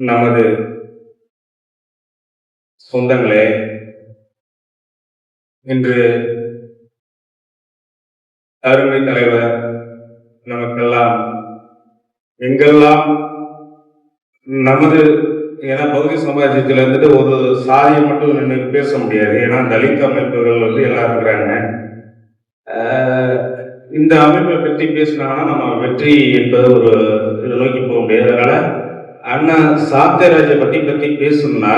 நமது சொந்தங்களே இன்று அருமை தலைவர் நமக்கெல்லாம் எங்கெல்லாம் நமது ஏன்னா பகுதி சமாஜத்தில் இருந்துட்டு ஒரு சாதியை மட்டும் நின்று பேச முடியாது. ஏன்னா தலித் அமைப்புகள் வந்து எல்லாம் இருக்கிறாங்க. இந்த அமைப்பை பற்றி பேசினாங்கன்னா நம்ம வெற்றி என்பது ஒரு இதை நோக்கி போக முடியாது. அதனால அண்ணா சாத்தியராஜை பற்றி பற்றி பேசணும்னா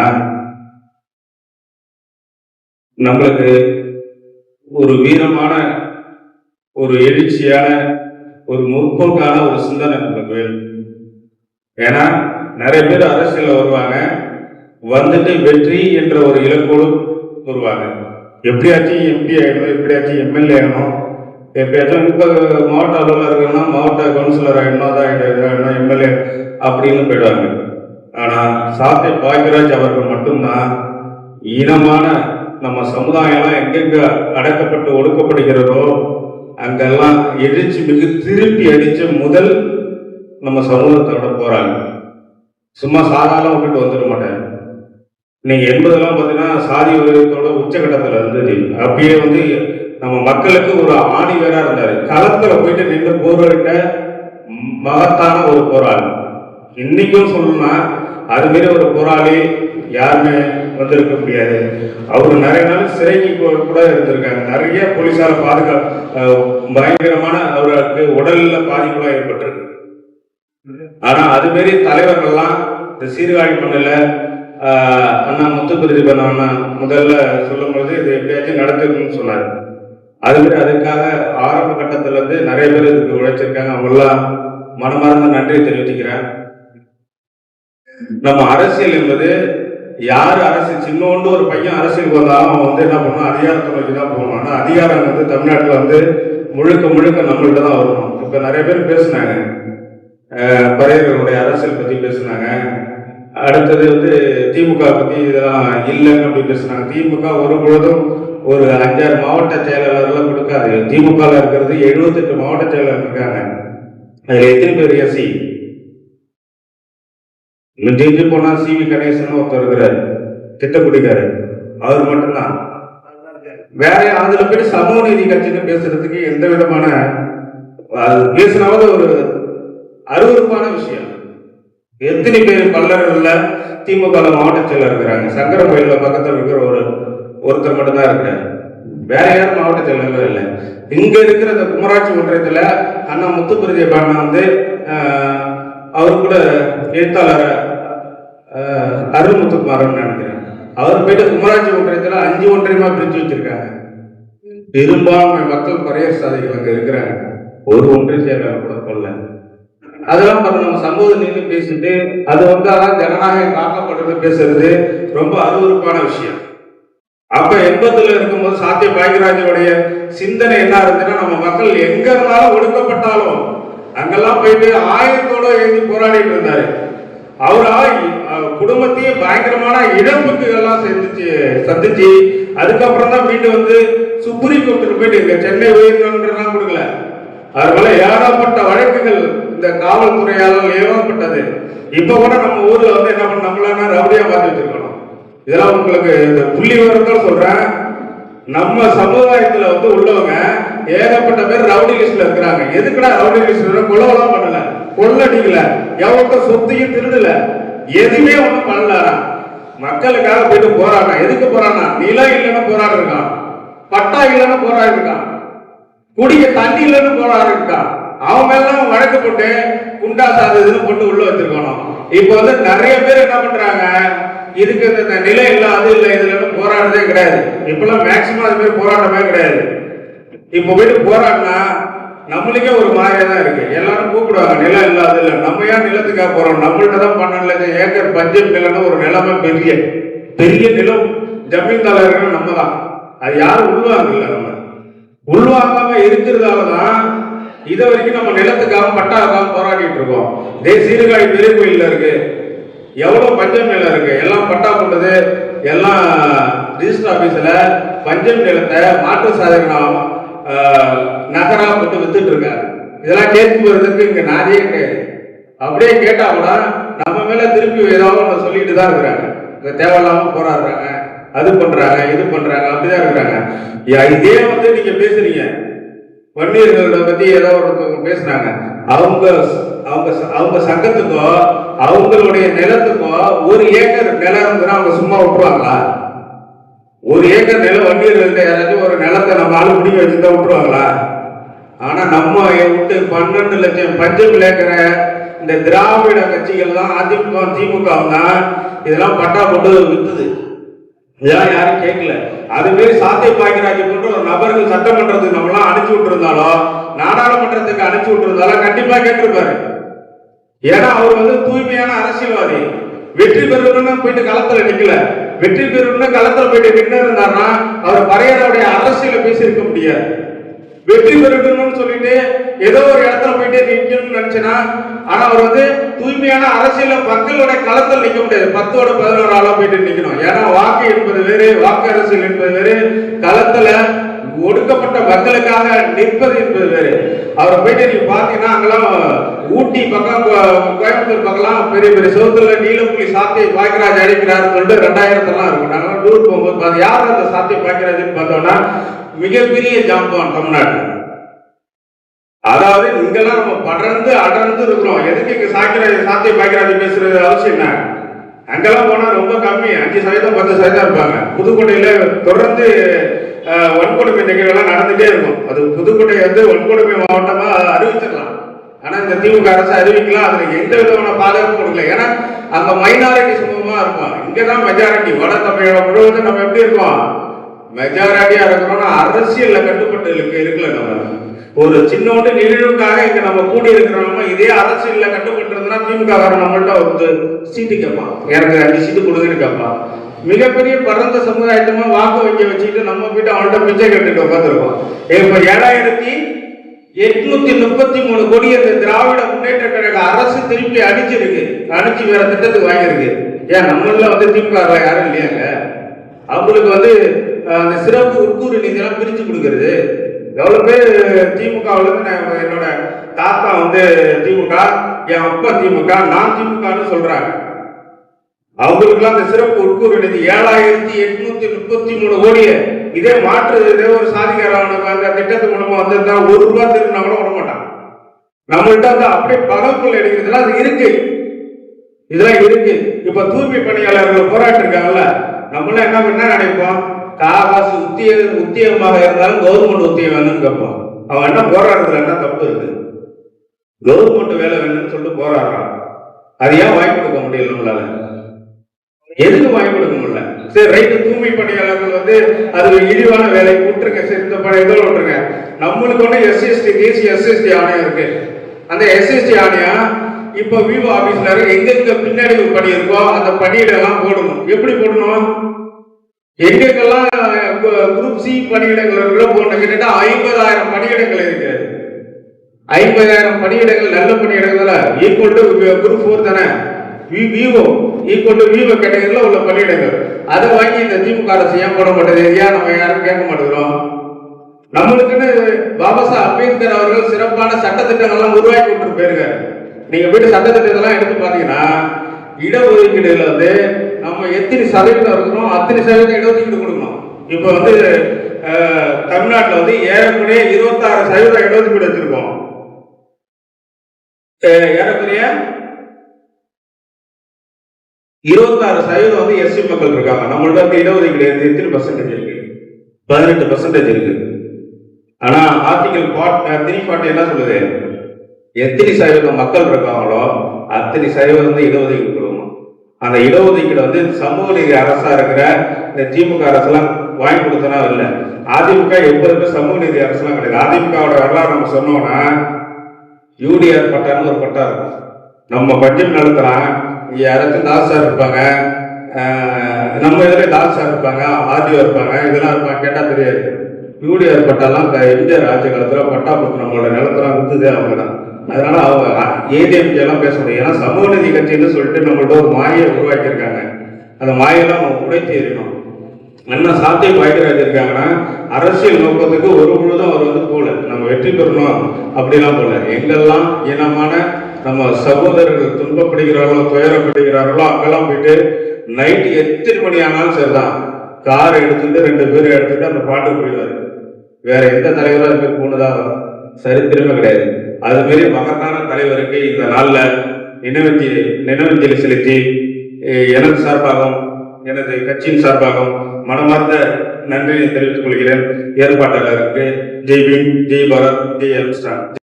நம்மளுக்கு ஒரு வீரமான ஒரு எழுச்சியான ஒரு முற்போக்கான ஒரு சிந்தனை நம்மளுக்கு வேணும். ஏன்னா நிறைய பேர் அரசியல் வருவாங்க வந்துட்டு வெற்றி என்ற ஒரு இலக்கோடு வருவாங்க. எப்படியாச்சும் எம்பி ஆகணும் எப்படியாச்சும் எம்எல்ஏ ஆகணும் எப்படியாச்சும் இப்போ மாவட்ட அலுவலர் இருக்கணும்னா மாவட்ட கவுன்சிலர் ஆகிடணும் அதான் ஆகிடணும் எம்எல்ஏ அப்படின்னு போயிடுவாங்க. ஆனால் சாத்திய பாக்யராஜ் அவர்கள் மட்டும்தான் இனமான நம்ம சமுதாயம்லாம் எங்கெங்க அடக்கப்பட்டு ஒடுக்கப்படுகிறதோ அங்கெல்லாம் எழுச்சி மிகு திருப்பி அடிச்ச முதல் நம்ம சமூகத்தோட போறாங்க. சும்மா சாதாரண விட்டுட்டு வந்துட மாட்டாங்க நீங்க எண்பதெல்லாம் பார்த்தீங்கன்னா சாதி உலகத்தோட உச்சகட்டத்தில் இருந்தது அப்பயே வந்து நம்ம மக்களுக்கு ஒரு ஆணி வேறா இருந்தாரு. களத்துல போயிட்டு நின்று போராட்ட மகத்தான ஒரு போராட்டம் இன்னைக்கும் சொல்லணும்னா அது மாரி ஒரு போராளி யாருமே வந்திருக்க முடியாது. அவர் நிறைய நாள் சிறைக்கு கூட- இருந்திருக்காங்க நிறைய போலீஸார பாதுகா பயங்கரமான அவருக்கு உடல்ல பாதிப்புலாம் ஏற்பட்டிருக்கு. ஆனா அது மாரி தலைவர்கள்லாம் இந்த சீர்காழி மண்ணில் அண்ணா முத்து பண்ண அண்ணா முதல்ல சொல்லும்போது இது எப்படியாச்சும் நடத்துக்கணும்னு சொன்னார். அதுமாரி அதுக்காக ஆரம்ப கட்டத்துல இருந்து நிறைய பேர் இதுக்கு உழைச்சிருக்காங்க. அவங்கெல்லாம் மனமார்ந்த நன்றி தெரிவிச்சுக்கிறேன். நம்ம அரசியல் என்பது யார் அரசு சின்னோண்டு ஒரு பையன் அரசியலுக்கு வந்தாலும் அவன் வந்து என்ன பண்ணும் அதிகாரத்தை தான் போகணும் ஆனால் அதிகாரம் வந்து தமிழ்நாட்டில் வந்து முழுக்க முழுக்க நம்மள்கிட்ட தான் வரணும் இப்போ நிறைய பேர் பேசுனாங்க. பறையர்களுடைய அரசியல் பற்றி பேசுனாங்க. அடுத்தது வந்து திமுக பற்றி இதெல்லாம் இல்லைன்னு அப்படி பேசுனாங்க. திமுக ஒரு பொழுதும் ஒரு அஞ்சாறு மாவட்ட செயலாளர்லாம் கொடுக்காது. திமுகவில் இருக்கிறது எழுபத்தெட்டு மாவட்ட செயலாளர் இருக்காங்க. அதில் எத்தனை பேர் எஸ்சி? மிஞ்சி போனா சி வி கணேசன் ஒருத்தர் இருக்கிறாரு திட்டக்குடிக்காரு அவர் மட்டும்தான். வேற அதுல போய் சமூக நீதி கட்சின்னு பேசுறதுக்கு எந்த விதமான பேசினாவது ஒரு அருவருப்பான விஷயம். எத்தனை பேர் பல்லர்கள்ல திமுக மாவட்ட செயலர் இருக்கிறாங்க. சங்கர கோயில்ல பக்கத்தில் இருக்கிற ஒரு ஒருத்தர் மட்டும்தான் இருக்கிறார். வேற யாரும் மாவட்ட செயலர்கள் இல்லை. இங்க இருக்கிற இந்த குமராட்சி ஒன்றியத்துல அண்ணா முத்துப்பிரதி அண்ணா வந்து அவர் கூட எழுத்தாளர் அருள்முத்துக்குமாரன் நினைக்கிறேன். அவர் போயிட்டு குமராட்சி ஒன்றியத்தில் அஞ்சு ஒன்றியமாக பிரிச்சு வச்சிருக்காங்க. பெரும்பான்மை மக்கள் குறைய சாதிகள் அங்கே இருக்கிறாங்க. ஒரு ஒன்றிய செயலாளர் கூட கொள்ள அதெல்லாம் பாருங்க நம்ம சமூக நீதி பேசிட்டு அது வந்து அதான் ஜனநாயகம் காக்கப்படுறது பேசுறது ரொம்ப அருவருப்பான விஷயம். அப்ப எண்பத்துல இருக்கும்போது சாத்திய பாக்கியராஜனுடைய சிந்தனை என்ன இருந்துன்னா நம்ம மக்கள் எங்க இருந்தாலும் ஒடுக்கப்பட்டாலும் அங்கெல்லாம் போயிட்டு ஆயுதத்தோட எழுதி போராடிட்டு இருந்தாரு. அவரா அஹ், குடும்பத்தையே பயங்கரமான இழப்புக்கு எல்லாம் சந்திச்சு சந்திச்சு. அதுக்கப்புறம் தான் மீண்டு வந்து சுப்ரீம் கோர்ட்டுக்கு போயிட்டு இங்க சென்னை உயர்நீதிமன்றம் கொடுக்கல. அதனால ஏகப்பட்ட வழக்குகள் இந்த காவல்துறையால் ஏகப்பட்டது இப்ப கூட நம்ம ஊர்ல வந்து என்ன பண்ண நம்மளான ரவுடியா பார்த்து வச்சிருக்கணும். இதெல்லாம் உங்களுக்கு இந்த புள்ளி தான் சொல்றேன். நம்ம சமுதாயத்துல வந்து உள்ளவங்க ஏகப்பட்ட பேர் ரவுடி லிஸ்ட்ல இருக்கிறாங்க. எதுக்குடா ரவுடி லிஸ்ட்ல கொலவெல்லாம் பண்ணல. கொள்ளடிக்கல. எவ்வளோ சொத்தையும் திருடல. எதுவுமே ஒன்றும் பண்ணல மக்களுக்காக போயிட்டு போறாங்க எதுக்கு போறானா நிலம் இல்லைன்னு போராடி இருக்கான் பட்டா இல்லைன்னு போராடி இருக்கான் குடிக்க தண்ணி இல்லைன்னு போராடி இருக்கான் அவன் மேலாம் வழக்கு போட்டு குண்டா சாது இதுன்னு போட்டு உள்ள வச்சிருக்கணும். இப்போ வந்து நிறைய பேர் என்ன பண்றாங்க? இதுக்கு இந்த- நிலை இல்லை அது இல்லை இதுல போராடுறதே கிடையாது. இப்பெல்லாம் மேக்சிமம் அது மாதிரி போராட்டமே கிடையாது. இப்போ போயிட்டு போறாங்கன்னா நம்மளுக்கே ஒரு மாதிரியா தான் இருக்கு. எல்லாரும் கூப்பிடுவாங்க நிலம் இல்லாத இல்ல. நம்ம ஏன் நிலத்துக்காக போறோம்? நம்மள்கிட்ட தான் பண்ணல ஏக்கர் பஞ்சம் நிலம்னு ஒரு நிலமை பெரிய பெரிய நிலம். ஜமீன்தாரர்கள் நம்ம தான். அது யாரும் உள்வாங்க இல்லை நம்ம. உள்வாங்காம இருக்கிறதால தான் இது வரைக்கும் நம்ம நிலத்துக்காக பட்டாக்காக போராடிட்டு இருக்கோம். இதே சீர்காழி பெரிய கோயில்ல இருக்கு. எவ்வளவு பஞ்சம் நிலம் இருக்கு? எல்லாம் பட்டா கொண்டது எல்லாம் ரிஜிஸ்டர் ஆபீஸ்ல பஞ்சம் நிலத்தை மாற்று சாதகம் நகரா போட்டு வித்துட்டு இருக்காரு இதெல்லாம் கேட்டு போறதுக்கு இங்க நாதியே கிடையாது அப்படியே கேட்டா கூட நம்ம மேல திருப்பி ஏதாவது ஒன்று சொல்லிட்டு தான் இருக்கிறாங்க. இந்த தேவையில்லாம போராடுறாங்க அது பண்றாங்க இது பண்றாங்க அப்படிதான் இருக்கிறாங்க. இதே வந்து நீங்க பேசுறீங்க. வன்னியர்களை பத்தி ஏதோ ஒருத்தவங்க பேசுனாங்க அவங்க அவங்க அவங்க சங்கத்துக்கோ அவங்களுடைய நிலத்துக்கோ ஒரு ஏக்கர் நிலம் அவங்க சும்மா விட்டுருவாங்களா? ஒரு ஏக்கர் நிலம் வன்னியர்கள்ட்ட யாராச்சும் ஒரு நிலத்தை நம்ம ஆளு எடுத்து வச்சுதான் விட்டுருவாங்களா? ஆனால் நம்ம விட்டு பன்னெண்டு லட்சம் பஞ்சம் ஏக்கர இந்த திராவிட கட்சிகள் தான் அதிமுக திமுக தான் இதெல்லாம் பட்டா போட்டு வித்துது. இதெல்லாம் யாரும் கேட்கல. அது மாரி சாத்திய பாக்கியராஜ் போன்ற ஒரு நபர்கள் சட்டமன்றத்துக்கு நம்மளாம் அனுப்பிச்சு விட்டுருந்தாலோ நாடாளுமன்றத்துக்கு அனுப்பிச்சு விட்டுருந்தாலும் கண்டிப்பாக கேட்டிருப்பாரு. ஏன்னா அவர் வந்து தூய்மையான அரசியல்வாதி. வெற்றி பெறணும்னு போயிட்டு களத்தில் நிற்கல வெற்றி பெறும்னு களத்துல போயிட்டு நின்று இருந்தாருன்னா அவர் பறையருடைய அரசியல பேசியிருக்க முடியாது. வெற்றி பெறணும்னு சொல்லிட்டு ஏதோ ஒரு இடத்துல போயிட்டு நிற்கணும்னு நினைச்சனா ஆனா அவர் வந்து தூய்மையான அரசியல மக்களோட களத்தில் நிற்க முடியாது. பத்தோட பதினோரு ஆளா போயிட்டு நிக்கணும். ஏன்னா வாக்கு என்பது வேறு வாக்கு அரசியல் என்பது வேறு. களத்துல ஒடுக்கப்பட்ட மக்களுக்காக நிற்பது என்பது வேறு. அவரை போயிட்டு நீங்க பாத்தீங்கன்னா அங்கெல்லாம் ஊட்டி பக்கம் கோயம்புத்தூர் பக்கம்லாம் பெரிய பெரிய சவுத்துல நீலம்புலி சாத்திய பாக்கிராஜ் அடிக்கிறாருன்னு சொல்லிட்டு ரெண்டாயிரத்தெல்லாம் இருக்கும் நாங்களாம் டூர் போகும்போது பார்த்து யார் அந்த சாத்திய பாக்கிராஜ்னு பார்த்தோம்னா மிகப்பெரிய ஜாம்பவான் தமிழ்நாட்டில் அதாவது இங்கெல்லாம் நம்ம படர்ந்து அடர்ந்து இருக்கிறோம். எதுக்கு இங்க சாக்கிராஜ் சாத்திய பாக்கிராஜ் பேசுறது அவசியம் என்ன? அங்கெல்லாம் போனா ரொம்ப கம்மி. அஞ்சு சதவீதம் பத்து சதவீதம் இருப்பாங்க. புதுக்கோட்டையில தொடர்ந்து வன்கொடுமை நிகழ்வுலாம் நடந்துகிட்டே இருக்கும். அது புதுக்கோட்டை வந்து வன்கொடுமை மாவட்டமா அறிவிச்சிடலாம். ஆனால் இந்த திமுக அரசு அறிவிக்கலாம். அதில் எந்த விதமான பாதுகாப்பும் கொடுக்கல. ஏன்னா அங்கே மைனாரிட்டி சமூகமாக இருக்கும். இங்கதான் மெஜாரிட்டி வட தமிழகம் முழுவதும் நம்ம எப்படி இருக்கோம்? மெஜாரிட்டியா இருக்கிறோம்னா அரசியலில் கட்டுப்பட்டு இருக்கு இருக்கல நம்ம. ஒரு சின்னோண்டு நிகழ்வுக்காக இங்கே நம்ம கூடி இருக்கிறோம்னா இதே அரசியலில் கட்டுப்பட்டு இருந்தோம்னா திமுக காரன் நம்மள்ட்ட வந்து சீட்டு கேட்பான். எனக்கு அஞ்சு சீட்டு கொடுங்கன்னு கேட்பான். மிகப்பெரிய பரந்த சமுதாயத்தமா வாக்கு வைக்க வச்சுக்கிட்டு நம்ம போயிட்டு அவன்கிட்ட பிச்சை கட்டுக்க உட்காந்துருக்கோம் இப்ப ஏழாயிரத்தி எட்நூத்தி முப்பத்தி மூணு கோடி இந்த திராவிட முன்னேற்ற கழக அரசு திருப்பி அடிச்சிருக்கு. அடிச்சு வேற திட்டத்துக்கு வாங்கியிருக்கு. ஏன் நம்மள வந்து திமுக யாரும் இல்லையாங்க அவங்களுக்கு வந்து அந்த சிறப்பு உட்கூறு நிதியெல்லாம் பிரிச்சு கொடுக்கறது. எவ்வளவு பேர் திமுகவுல இருந்து நான் என்னோட தாத்தா வந்து திமுக என் அப்பா திமுக நான் திமுகன்னு சொல்றாங்க. அவங்களுக்குலாம் அந்த சிறப்பு உட்கூறினது ஏழாயிரத்தி எட்நூத்தி முப்பத்தி மூணு கோடிய இதே மாற்று இதே ஒரு சாதிக்காரவனுக்கு அந்த திட்டத்து மூலமா வந்திருந்தா ஒரு ரூபா திரும்பினா கூட விட மாட்டான். நம்மள்கிட்ட அந்த அப்படியே பகல் எடுக்கிறதுலாம் அது இருக்கு. இதெல்லாம் இருக்கு. இப்ப தூய்மை பணியாளர்கள் போராட்டம் இருக்காங்கல்ல நம்மளாம் என்ன பண்ண நினைப்போம்? காசு உத்திய உத்தியமாக இருந்தாலும் கவர்மெண்ட் உத்தியம் வேணும்னு கேட்போம். அவன் என்ன போராடுறதுல என்ன தப்பு இருக்கு? கவர்மெண்ட் வேலை வேணும்னு சொல்லிட்டு போராடுறான். அது ஏன் வாங்கி கொடுக்க முடியல நம்மளால? எதுக்கு வாங்கி கொடுக்க முடியல? சரி ரைட்டு தூய்மை பணியாளர்கள் வந்து அது இழிவான வேலை விட்டுருங்க. சரி இந்த பழைய இதோ விட்டுருங்க. நம்மளுக்கு ஒன்று எஸ்எஸ்டி தேசிய எஸ்எஸ்டி ஆணையம் இருக்கு. அந்த எஸ்எஸ்டி ஆணையம் இப்போ விவோ ஆபீஸ்ல எங்கெங்க பின்னாடி ஒரு பணி இருக்கோ அந்த பணியிடெல்லாம் போடணும். எப்படி போடணும்? எங்கெங்கெல்லாம் குரூப் சி பணியிடங்கள் இருக்கோ போடணும் கிட்டத்தட்ட ஐம்பதாயிரம் பணியிடங்கள் இருக்கு. ஐம்பதாயிரம் பணியிடங்கள் நல்ல பணியிடங்கள் ஈக்குவல் டு குரூப் ஃபோர் தானே? விவோ ஈக்குவல் டு விவோ கேட்டகரியில் உள்ள பள்ளியிடங்கள். அதை வாங்கி இந்த திமுக அரசு ஏன் போட மாட்டேது ஏன் நம்ம யாரும் கேட்க மாட்டேங்கிறோம்? நம்மளுக்குன்னு பாபா சாஹ் அம்பேத்கர் அவர்கள் சிறப்பான சட்டத்திட்டங்கள்லாம் உருவாக்கி விட்டு போயிருங்க நீங்க போயிட்டு சட்டத்திட்டத்தெல்லாம் எடுத்து பாத்தீங்கன்னா இடஒதுக்கீடுல வந்து நம்ம எத்தனை சதவீதம் இருக்கிறோம் அத்தனை சதவீதம் இடஒதுக்கீடு கொடுக்கணும். இப்போ வந்து தமிழ்நாட்டில் வந்து ஏறக்குறைய இருபத்தாறு சதவீதம் இடஒதுக்கீடு வச்சிருக்கோம். ஏறக்குறைய இருபத்தாறு சதவீதம் வந்து எஸ்சி மக்கள் இருக்காங்க. நம்மள்ட்ட வந்து இடஒதுக்கீடு எத்தனை பர்சன்டேஜ் இருக்கு? பதினெட்டு பர்சன்டேஜ் இருக்கு. ஆனா ஆர்டிகல் த்ரீ ஃபார்ட்டி என்ன சொல்லுது? எத்தனை சதவீதம் மக்கள் இருக்காங்களோ அத்தனை சதவீதம் வந்து இடஒதுக்கீடு கொடுக்கணும். அந்த இடஒதுக்கீடு வந்து சமூக நீதி அரசா இருக்கிற இந்த திமுக அரசெல்லாம் வாங்கி கொடுத்தனா இல்லை. அதிமுக எப்போதுமே சமூக நீதி அரசுலாம் கிடையாது. அதிமுகவோட வரலாறு நம்ம சொன்னோம்னா யூடிஆர் பட்டான்னு ஒரு பட்டா இருக்கும். நம்ம பட்ஜெட் நடத்துறான் யாராச்சும் தாஸ் சார் இருப்பாங்க நம்ம இதில் தாஸ் சார் இருப்பாங்க ஆர்டிஓ இருப்பாங்க இதெல்லாம் இருப்பாங்க கேட்டால் தெரியாது. யூடிஆர் பட்டாலாம் க- எம்ஜிஆர் ஆட்சி காலத்துல பட்டா கொடுத்து நம்மளோட நிலத்தெல்லாம் இருந்ததே அவங்க தான். அதனால அவங்க ஏடிஎம்கே எல்லாம் பேச முடியும். ஏன்னா சமூக நீதி கட்சின்னு சொல்லிட்டு நம்மள்ட்ட ஒரு மாயை உருவாக்கியிருக்காங்க. அந்த மாயெல்லாம் அவங்க உடைத்து எறியணும் அண்ணா சாத்திய பாய்கராஜ் இருக்காங்கன்னா அரசியல் நோக்கத்துக்கு ஒரு முழுதும் அவர் வந்து போல நம்ம வெற்றி பெறணும் அப்படிலாம் போல எங்கெல்லாம் இனமான நம்ம சகோதரர்கள் துன்பப்படுகிறார்களோ துயரப்படுகிறார்களோ அங்கெல்லாம் போயிட்டு நைட்டு எத்தனை மணி ஆனாலும் சரிதான். கார் எடுத்துட்டு ரெண்டு பேரும் எடுத்துட்டு அந்த பாட்டுக்கு போயிடுவார். வேற எந்த தலைவரும் அது மாதிரி போனதா சரித்திரமே கிடையாது. அதுமாரி மகத்தான தலைவருக்கு இந்த நாளில் நினைவஞ்சலி நினைவஞ்சலி செலுத்தி எனது சார்பாகவும் எனது கட்சியின் சார்பாகவும் மனமார்ந்த நன்றியை தெரிவித்துக் கொள்கிறேன். ஏற்பாட்டாளருக்கு ஜெய் பீம் ஜெய் பாரத் ஜெய் அம்ஸ்டான்